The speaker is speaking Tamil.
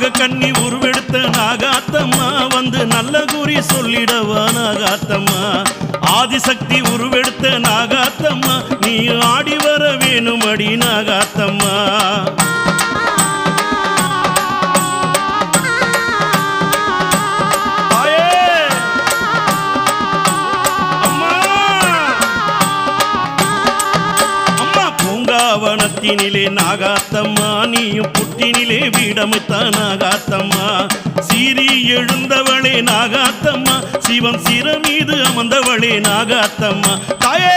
நாக கண்ணி உருவெடுத்த நாகாத்தம்மா வந்து நல்ல குறி சொல்லிடவா நாகாத்தம்மா? ஆதிசக்தி உருவெடுத்த நாகாத்தம்மா நீ ஆடி வர வேணும் அடி நாகாத்தம்மா? பூங்காவனத்தினிலே நாகாத்தம்மா நீயும் புட்டினிலே வீடமைத்த நாகாத்தம்மா. சீறி எழுந்தவளே நாகாத்தம்மா சிவன் சிறமீது அமர்ந்தவளே நாகாத்தம்மா. தாயே!